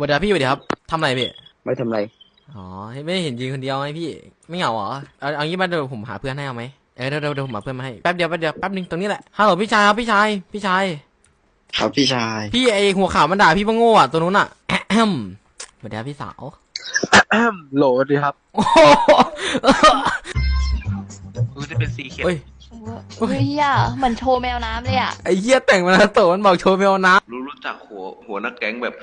สวัสดีครับพี่สวัสดีครับทำอะไรพี่ไม่ทำไรอ๋อไม่ได้เห็นยืนคนเดียวไงพี่ ไม่เหงาเหรอเอาเอางี้มาเดี๋ยวผมหาเพื่อนให้เอาไหมเออเดี๋ยวเดี๋ยวเดี๋ยวผมหาเพื่อนมาให้แป๊บเดียวแป๊บเดียวแป๊บนึงตรงนี้แหละฮัลโหลพี่ชายครับพี่ชายพี่ชายครับพี่ชายพี่ไอหัวขาวมันด่าพี่ว่าโง่อะตัวนู้นอะแอะแฮมสวัสดีครับพี่สาวโหลดีครับโอ้โหรู้จะเป็นสีเขียวเฮ้ย เฮ้ยอะเหมือนโชว์แมวน้ำเลยอะไอ้เหี้ยแต่งมาแล้วโตมันบอกโชว์เมลนะรู้ รู้จักหัวหัวนักแก๊งแบบ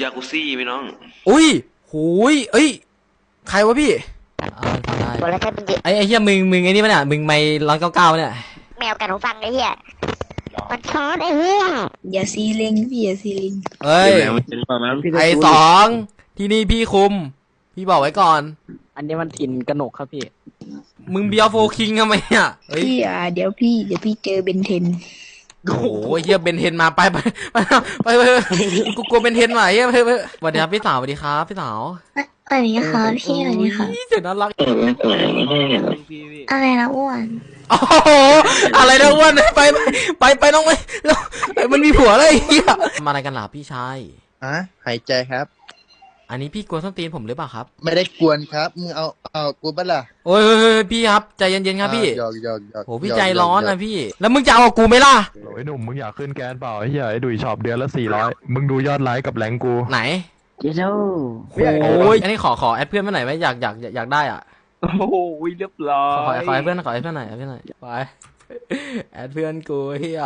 ยากุซี่ไหมน้อง อุ้ยหูยเอ้ย ใครวะพี่อ่าฟังได้บอกแล้วถ้าเป็นเด็กไอ้ไอ้เหี้ยมึงมึงไอ้นี่ปะเนี่ยมึงไม่ร้อยเก้าเก้าเนี่ยแมวกันหูฟังไอ้เหี้ยมันช้อนไอ้เหี้ยอย่าซีลิงพี่อย่าซีลิงเอ้ยเดี๋ยวมันเป็นประมาณไอสองที่นี่พี่คุม พี่บอกไว้ก่อน อันนี้มันถิ่นกระหนกครับพี่ มึงเบียร์โฟคิงทำไมอะเฮ้ย พี่อ่าเดี๋ยวพี่เดี๋ยวพี่เจอเบนเทน โอ้โหเฮียเบนเทนมาไปไปไปไปไปกูกลัวเบนเทนมาเฮียไปไปสวัสดีครับพี่สาวสวัสดีครับพี่สาวสวัสดีค่ะพี่สวัสดีค่ะอุ๊ยเสียงน่ารักพี่พี่อะไรนะอ้วนโอ้โหอะไรนะอ้วนไปไปไปไปน้องไปเฮ้ยมันมีผัวเลยไอ้เฮียมาอะไรกันล่ะพี่ชายฮะหายใจครับ อันนี้พี่กลัวส้นตีนผมหรือเปล่าครับ ไม่ได้กวนครับมึงเอาเอากูบ้าล่ะโอ้ยเฮ้ยเฮ้ยพี่ครับใจเย็นๆครับพี่หยอกหยอกหยอกโหพี่หยกใจร้อนหยนะกพี่ แล้วมึงจะเอากับกูไหมล่ะโอ้ยหนุ่มมึงอยากขึ้นแกนเปล่าไอ้เหี้ยไอ้ดุยช็อปเดือนละสี่ร้อยมึงดูยอดไลค์กับแรงกูไหนเจ้าโอ้ยอันนี้ขอขอแอดเพื่อนมาหน่อยไหมอยากอยากอยากอยากได้อะโอ้โหเรียบร้อขอยขอขอให้เพื่อนขอให้เพื่อนหน่อยให้เพื่อนหน่อยไปแอดเพื่อนกูเฮีย